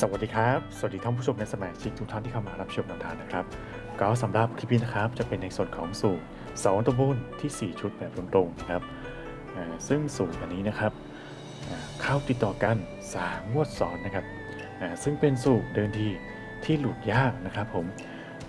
สวัสดีครับ สวัสดีท่านผู้ชมและสมาชิกทุกท่านที่เข้ามารับชมนวทางนะครับ ก็สำหรับคลิปนี้นะครับ จะเป็นในส่วนของสูตร2ตัวบนที่ 4 ชุดแบบตรงๆนะครับอ่าซึ่งสูตรอันนี้นะครับอ่าเข้าติดต่อกัน3งวดซ้อนนะครับอ่าซึ่งเป็นสูตรเดินทีที่หลุดยากนะครับผม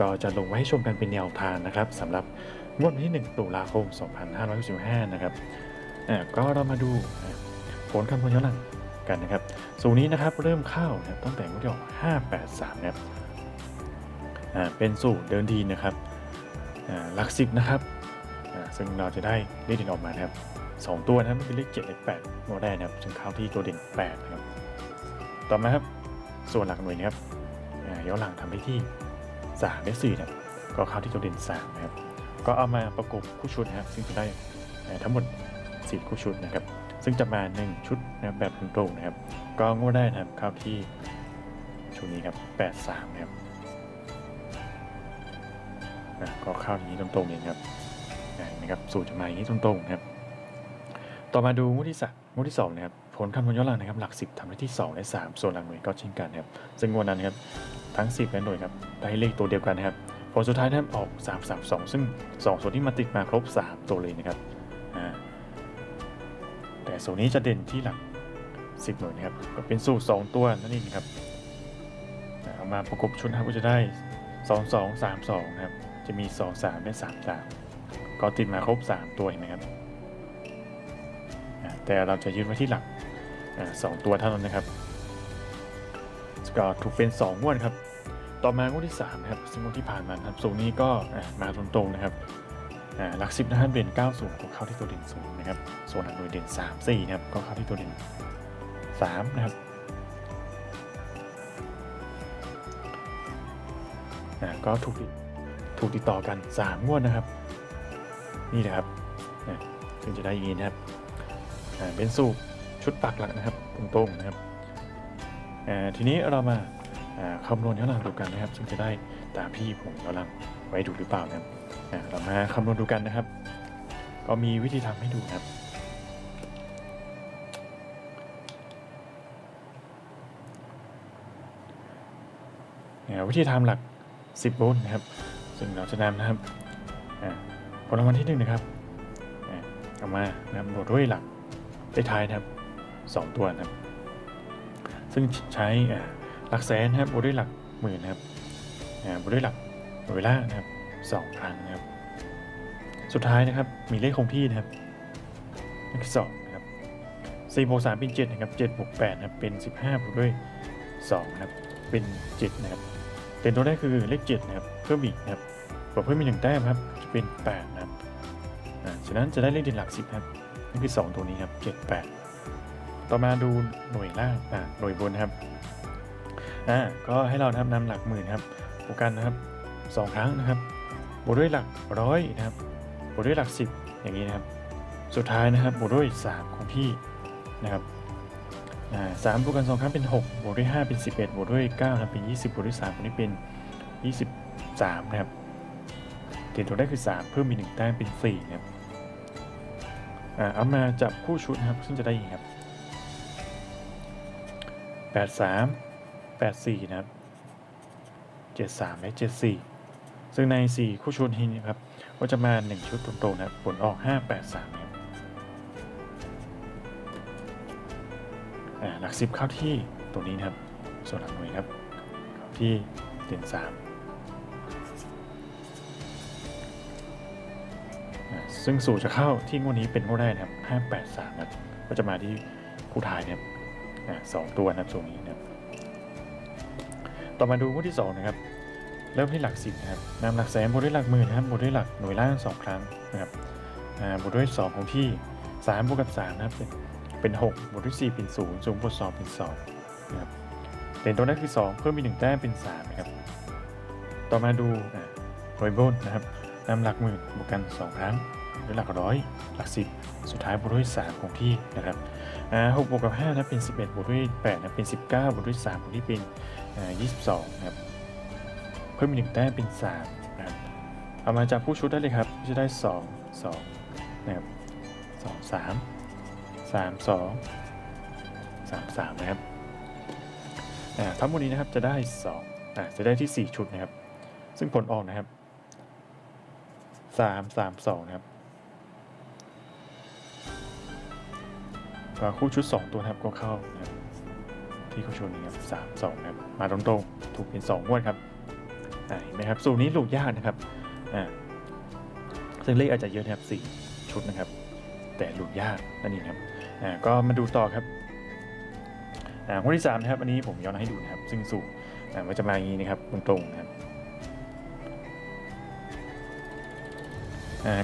ก็จะลงไว้ให้ชมกันเป็นแนวทางนะครับสำหรับงวดวันที่ 1 ตุลาคม 2565 นะครับอ่าก็เรามาดูผลคำนวณย้อนหลัง กันนะครับสูตรนี้นะครับเริ่มเข้านะตั้งแต่งวดที่ออก583นะครับอ่าเป็นสูตรเดินดีนะครับอ่าหลักสิบนะครับอ่าซึ่งเราจะได้เลขเด่นออกมานะครับสองตัวนะครับเป็นเลข7เลข8งวดแรกนะครับ ซึ่งเข้าที่ตัวเด่น8นะครับต่อมาครับส่วนหลักหน่วยนะครับอ่าย้อนหลังทำได้ที่3และ4นะครับก็เข้าที่ตัวเด่น3นะครับก็เอามาประกบคู่ชุดนะครับ ซึ่งจะได้ทั้งหมด4คู่ชุดนะครับ ซึ่งจะมา 1 ชุดนะครับแบบตรงๆนะครับก็งวดได้นะครับเข้าที่ชุดนี้ครับ 83 นะครับอะก็เข้าอย่างนี้ตรงๆเลยครับนะครับสูตรจะมาอย่างนี้ตรงๆนะครับต่อมาดูงวดที่สามงวดที่2นะครับผลคำนวณย้อนหลังนะครับหลัก 10ทำได้ที่ 2 และ 3 ส่วนหลักหน่วยก็เช่นกันนะครับซึ่งงวดนั้นครับทั้ง 10และหน่วยครับได้เลขตัวเดียวกันนะครับผลสุดท้ายนะครับออก 3 3 2 ซึ่ง 2 ส่วนที่มาติดมาครบ 3 ตัวเลยนะครับ แต่สูตรนี้จะเด่นที่หลัก 10 หน่วยนะครับ ก็เป็นสูตร 2 ตัวนั่นเองครับเอามาประกบชุดนะครับก็จะได้ 2 2 3 2นะครับ จะมี 2 3 และ 3 3 ก็ติดมาครบ 3 ตัวเห็นไหมครับ แต่เราจะยึดไว้ที่หลักสองตัวเท่านั้นนะครับ ก็ถูกเป็น 2 งวดครับ ต่อมางวดที่3นะครับซึ่งงวดที่ผ่านมาครับสูตรนี้ก็มาตรงๆนะครับ หลักสิบนะครับเด่น90ก็เข้าที่ตัวเด่นศูนย์นะครับส่วนหลักหน่วยเด่น3 4นะครับก็เข้าที่ตัวเด่น3นะครับก็ถูกติดถูกติดต่อกัน 3 งวดนะครับ นี่นะครับซึ่งจะได้อย่างนี้นะครับเป็นสูตรชุดปักหลักนะครับตรงๆนะครับทีนี้เรามาคำนวณย้อนหลังดูกันนะครับ ซึ่งจะได้ตามที่ผมย้อนหลังไว้ดูหรือเปล่านะครับ อะเรามาคำนวณดูกันนะครับ ก็มีวิธีทำให้ดูนะครับ วิธีทำหลัก 10 โวลต์นะครับ ซึ่งเราจะนำนะครับผลรางวัลที่หนึ่งนะครับอ่าเอามานะบวกด้วยหลักได้ท้ายนะครับสองตัวนะครับ ซึ่งใช้หลักแสนนะครับบวกด้วยหลักหมื่นนะครับบวกด้วยหลักหน่วยล่านะครับ สองครั้งนะครับ สุดท้ายนะครับมีเลขคงที่นะครับเลขสองนะครับสี่บวกสามเป็นเจ็ดนะครับเจ็ดบวกแปดนะครับเป็นสิบห้าบวกด้วยสองนะครับเป็นเจ็ดนะครับเด่นตัวแรกคือเลขเจ็ดนะครับเพิ่มอีกนะครับบวกเพิ่มอีกหนึ่งแต้มครับจะเป็นแปดนะครับฉะนั้นจะได้เลขเด่นหลักสิบครับนี่คือสองตัวนี้ครับเจ็ดแปดต่อมาดูหน่วยล่างอ่าหน่วยบนครับอ่าก็ให้เรานะครับนำหลักหมื่นครับบวกกันนะครับสองครั้งนะครับ บวกด้วยหลักร้อยนะครับ บวกด้วยหลักสิบอย่างนี้นะครับ สุดท้ายนะครับบวกด้วยสามของพี่นะครับสามบวกกันสองครั้งเป็นหกบวกด้วยห้าเป็นสิบเอ็ดบวกด้วยเก้านะครับเป็นยี่สิบบวกด้วยสามคนนี้เป็นยี่สิบสามนะครับเด่นตัวแรกคือสามเพิ่มมีหนึ่งแต้มเป็นสี่นะครับเอามาจับคู่ชุดนะครับ ซึ่งจะได้อย่างครับแปดสามแปดสี่นะครับเจ็ดสามและเจ็ดสี่ ซึ่งใน 4 คู่ชุดนี้นะครับก็จะมา 1 ชุดตรงๆนะครับผลออก 583ครับอ่าหลัก 10 เข้าที่ตัวนี้นะครับ ส่วนหลักหน่วยครับเข้าที่เด่น3ซึ่งสูตรจะเข้าที่งวดนี้เป็นงวดแรกนะครับ 583นะก็จะมาที่คู่ท้ายนะครับอ่าสองตัวนะครับตรงนี้นะครับต่อมาดูงวดที่ 2 นะครับ เริ่มที่หลักสิบนะครับนำหลักแสนบวกด้วยหลักหมื่นนะครับบวกด้วยหลักหน่วยล่างสองครั้งนะครับบวกด้วยสองของที่สามบวกกับสามนะครับเป็นเป็นหกบวกด้วยสี่เป็นศูนย์บวกสองเป็นสองนะครับเด่นตัวแรกคือสองเพิ่มมีหนึ่งแต้มเป็นสามนะครับต่อมาดูหน่วยบนนะครับนำหลักหมื่นบวกกันสองครั้งด้วยหลักร้อยหลักสิบสุดท้ายบวกด้วยสามของที่นะครับหกบวกกับห้านะเป็นสิบเอ็ดบวกด้วยแปดนะเป็นสิบเก้าบวกด้วยสามของที่เป็นอ่ายี่สิบสองนะครับ พิ่มอีกหนึ่งแต้มเป็นสามนะครับเอามาจากผู้ชุดได้เลยครับจะได้สองสองนะครับสองสามสามสองสามสามนะครับอ่าทั้งหมดนี้นะครับจะได้สองจะได้ที่สี่ชุดนะครับ ซึ่งผลออกนะครับสามสามสองนะครับคู่ชุดสองตัวนะครับก็เข้านะครับที่คู่ชุดนี้ครับสามสองนะครับมาตรงๆถูกเป็นสองวดครับ เห็นไหมครับสูตรนี้ลูกยากนะครับซึ่งเลขอาจจะเยอะนะครับสี่ชุดนะครับ แต่หลุดยากนั่นเองครับก็มาดูต่อครับอ่างวที่สามนะครับอันนี้ผมย้อนให้ดูนะครับ ซึ่งสูตรมันจะมาอย่างนี้นะครับตรงๆนะครับ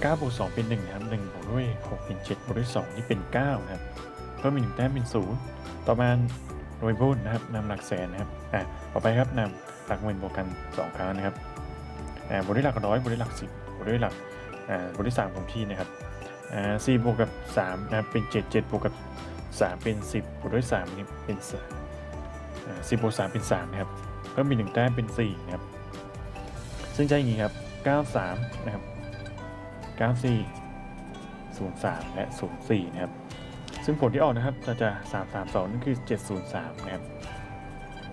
เก้าบวกสองเป็นหนึ่งนะครับหนึ่งบวกด้วยหกเป็นเจ็ดบวกด้วยสองนี่เป็นเก้านะครับเพิ่มอีกหนึ่งแต้มเป็นศูนย์ต่อมาโดยบุญนะครับนำหลักแสนนะครับอ่าต่อไปครับนำ หลักหมื่นบวกกันสองครั้งนะครับบวกด้วยหลักร้อยบวกด้วยหลักสิบบวกด้วยหลักบวกด้วยสามของที่นะครับสี่บวกกับสามนะครับเป็นเจ็ดเจ็ดบวกกับสามเป็นสิบบวกด้วยสามนี่เป็นสอ่าสิบบวกสามเป็นสามนะครับเพิ่มมีหนึ่งแต้มเป็นสี่นะครับซึ่งจะอย่างนี้ครับเก้าสามนะครับเก้าสี่ศูนย์สามและศูนย์สี่นะครับซึ่งผลที่ออกนะครับจะจะสามสามสองนั่นคือเจ็ดศูนย์สามนะครับ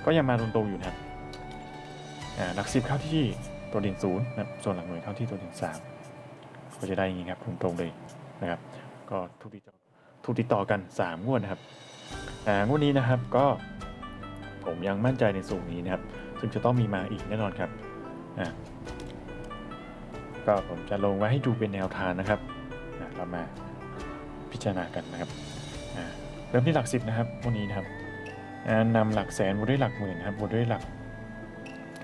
ก็ยังมาตรงๆอยู่นะครับ หลักสิบเข้าที่ตัวด่นศูนย์นะครับส่วนหลักหน่วยเข้าที่ตัวด่นสามก็จะได้อย่างนี้ครับตรงๆเลยนะครับ ก็ถูกติดต่อกติดต่อกัน 3 งวดนะครับงวดนี้นะครับก็ผมยังมั่นใจในสูตรนี้นะครับ ซึ่งจะต้องมีมาอีกแน่นอนครับก็ผมจะลงไว้ให้ดูเป็นแนวทางนะครับเรามาพิจารณากันนะครับเริ่มที่หลักสิบนะครับวันนี้นะครับอ่านำหลักแสนบวกด้วยหลักหมื่นครับบวกด้วยหลัก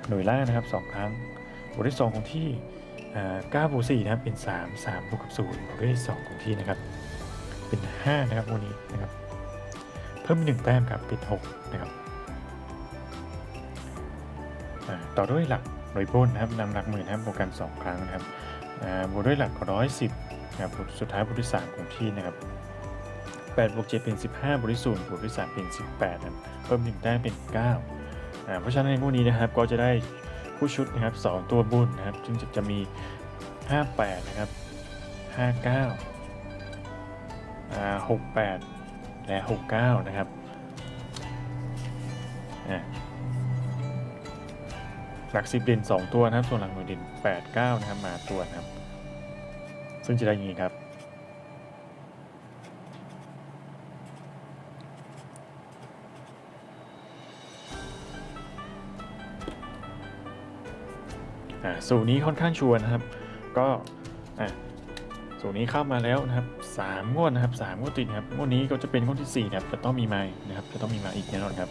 หน่วยล่างนะครับสองครั้ง บวกด้วยสองของที่9บวก4นะครับเป็น 3 3บวกกับ0บวกด้วย2ของที่นะครับ เป็น 5 นะครับวันนี้นะครับ เพิ่ม1แต้มครับเป็น 6 นะครับต่อด้วยหลักหน่วยบนนะครับนำหลักหมื่นนะครับบวกกัน 2 ครั้งนะครับบวกด้วยหลักร้อยสิบนะครับสุดท้ายบวกด้วย3ของที่นะครับ8บวก7เป็น 15บวกด้วย0บวกด้วย3เป็น 18นะเพิ่ม1แต้มเป็น9อ่า เพราะฉะนั้นในพวกนี้นะครับก็จะได้ผู้ชุดนะครับสองตัวบุญนะครับซึ่งจะจะมี 58 นะครับ 59อ่า68 และ 69 นะครับหลักสิบเด่น 2 ตัวนะครับ ส่วนหลักหน่วยเด่น 89 นะครับมาตัวนะครับ ซึ่งจะได้อย่างนี้ครับ สูตรนี้ค่อนข้างชัวร์นะครับ ก็อ่าสูตรนี้เข้ามาแล้วนะครับสามงวดนะครับสามงวดติดนะครับงวดนี้ก็จะเป็นงวดที่สี่นะครับจะต้องมีมานะครับ จะต้องมีมาอีกแน่นอนครับ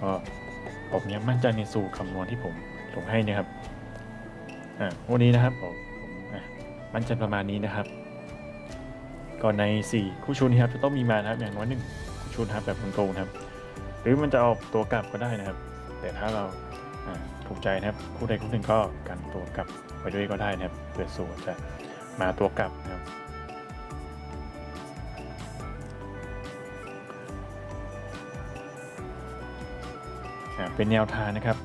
ก็ผมยังมั่นใจในสูตรคำนวณที่ผมลงให้นะครับอ่างวดนี้นะครับผมมอะมั่นใจประมาณนี้นะครับ ก่อนในสี่คู่ชุดนี้ครับจะต้องมีมานะครับอย่างน้อยหนึ่งคู่ชุดนะครับแบบตรงครับ หรือมันจะออกตัวกลับก็ได้นะครับ แต่ถ้าเราอ่า ถูกใจนะครับคู่ใดคู่หนึ่งก็กันตัวกลับไปด้วยก็ได้นะครับเผื่อสูตรจะมาตัวกลับนะครับอ่าเป็นแนวทางนะครับ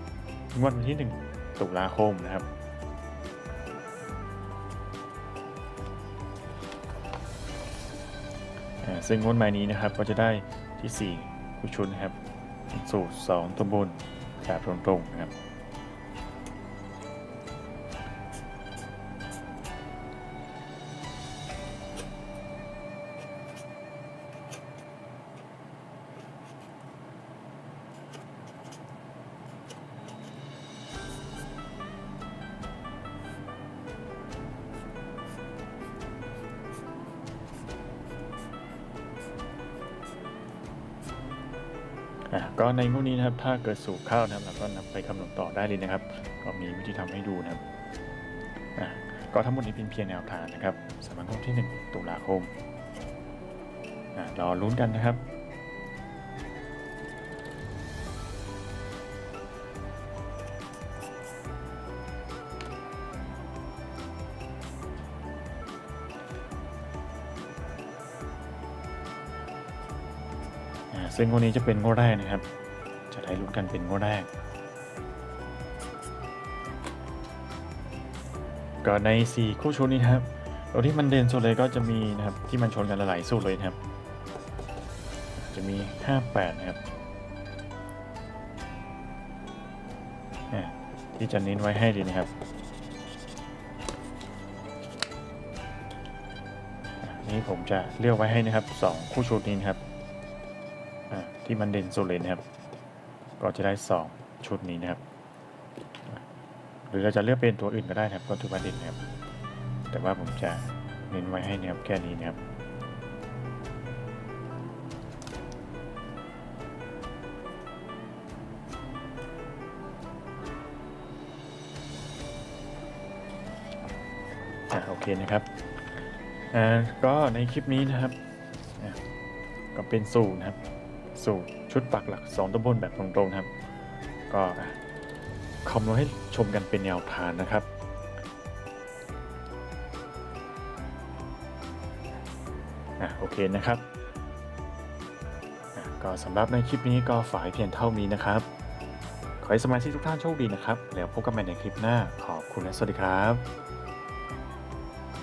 งวดวันที่ 1 ตุลาคมนะครับอ่าซึ่งงวดใหม่นี้นะครับก็จะได้ที่4ผู้ชุนนะครับสูตร2ตัวบนแบบตรงๆนะครับ อะก็ในพวกนี้นะครับถ้าเกิดสูบเข้านะครับเราก็นำไปคำนวณต่อได้เลยนะครับ ก็มีวิธีทำให้ดูนะครับอะก็ทั้งหมดนี้เป็นเพียงแนวทางนะครับสำหรับวันที่ 1 ตุลาคมอะรอลุ้นกันนะครับ ซึ่งงวดนี้จะเป็นงวดแรกนะครับ จะได้ลุ้นกันเป็นงวดแรก ก็ใน 4 คู่ชนนี้ครับตัวที่มันเด่นสุดเลยก็จะมีนะครับที่มันชนกันหลายสูตรเลยนะครับ จะมี 58 นะครับที่จะเน้นไว้ให้ดีนะครับ นี่ผมจะเลือกไว้ให้นะครับสองคู่ชุดนี้นะครับ ที่มันเด่นสุดเลยนะครับ ก็จะได้สองชุดนี้นะครับ หรือเราจะเลือกเป็นตัวอื่นก็ได้นะครับ ก็ถือว่าเด่นนะครับ แต่ว่าผมจะเน้นไว้ให้นะครับแค่นี้นะครับอะโอเคนะครับอ่าก็ในคลิปนี้นะครับก็เป็นสูตรนะครับ สูตรชุดปักหลัก 2ตัวบนแบบตรงๆครับ ก็คอมเมนให้ชมกันเป็นแนวทางนะครับอะโอเคนะครับอะก็สำหรับในคลิปนี้ก็ฝายเพียงเท่านี้นะครับ ขอให้สมาชิกทุกท่านโชคดีนะครับ แล้วพบกันใหม่ในคลิปหน้า ขอบคุณและสวัสดีครับ